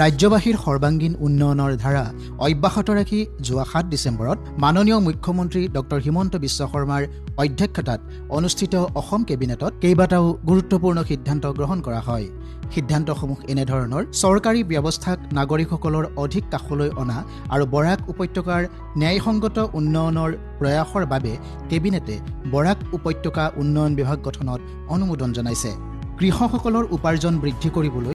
ৰাজ্যবাসীৰ সৰ্বাংগীন উন্নয়নৰ ধাৰা অব্যাহত ৰাখি যোৱা সাত ডিচেম্বৰত মাননীয় মুখ্যমন্ত্ৰী ডক্টৰ হিমন্ত বিশ্ব শৰ্মাৰ অধ্যক্ষতাত অনুষ্ঠিত অসম কেবিনেটত কেইবাটাও গুৰুত্বপূৰ্ণ সিদ্ধান্ত গ্ৰহণ কৰা হয়। সিদ্ধান্তসমূহ এনেধৰণৰ চৰকাৰী ব্যৱস্থাক নাগৰিকসকলৰ অধিক কাষলৈ অনা আৰু বৰাক উপত্যকাৰ ন্যায়সংগত উন্নয়নৰ প্ৰয়াসৰ বাবে কেবিনেটে বৰাক উপত্যকা উন্নয়ন বিভাগ গঠনত অনুমোদন জনাইছে। কৃষকসকলৰ উপাৰ্জন বৃদ্ধি কৰিবলৈ